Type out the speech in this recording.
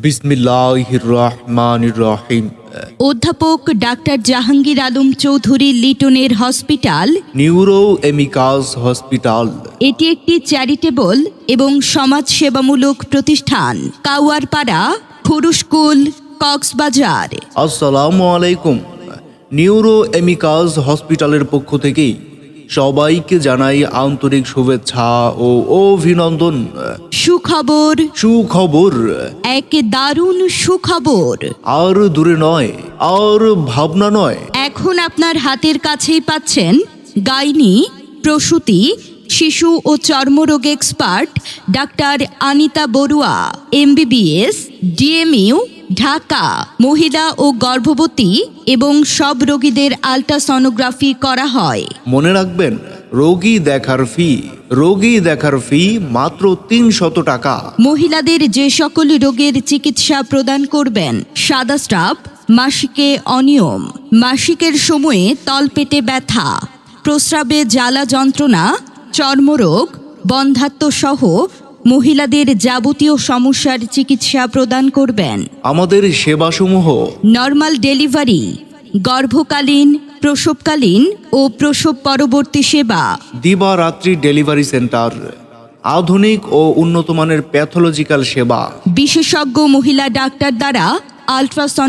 বিসমিল্লাহির রহমানির রহিম অধ্যাপক ডাক্তার জাহাঙ্গীর আলম চৌধুরী লিটনের হসপিটাল। Neuro amicus hospital. এটি একটি চ্যারিটেবল এবং সমাজসেবামূলক প্রতিষ্ঠান কাওয়ারপাড়া খুরুশকুল কক্সবাজার। আসসালামু আলাইকুম। নিউরো এমিকাস হসপিটালের পক্ষ থেকে সবাইকে জানাই আন্তরিক শুভেচ্ছা ও অভিনন্দন। সুখবর। সুখবর। এক দারুণ সুখবর। আর দূরে নয় আর ভাবনা নয়। এখন আপনার হাতের কাছেই পাচ্ছেন গাইনি প্রসূতি শিশু ও চর্মরোগ expert doctor Anita Barua MBBS DMU Dhaka মহিলা ও গর্ভবতী এবং সব রোগীদের আলট্রাসনোগ্রাফি করা হয়। মনে রাখবেন রোগী দেখার ফি। রোগী দেখার ফি মাত্র তিনশত টাকা। মহিলাদের যে সকল রোগের চিকিৎসা প্রদান করবেন সাদা স্টাফ মাসিকে অনিয়ম মাসিকের সময়ে তলপেটে ব্যথা প্রস্রাবে জ্বালা যন্ত্রণা চর্মরোগ বন্ধাত্ম সহ মহিলাদের যাবতীয় সমস্যার চিকিৎসা প্রদান করবেন। আমাদের সেবাসমূহ নর্মাল ডেলিভারি গর্ভকালীন প্রসবকালীন ও প্রসব পরবর্তী সেবা। দিবারাত্রি ডেলিভারি সেন্টার আধুনিক ও উন্নতমানের প্যাথোলজিক্যাল সেবা। বিশেষজ্ঞ মহিলা ডাক্তার দ্বারা আলট্রাসন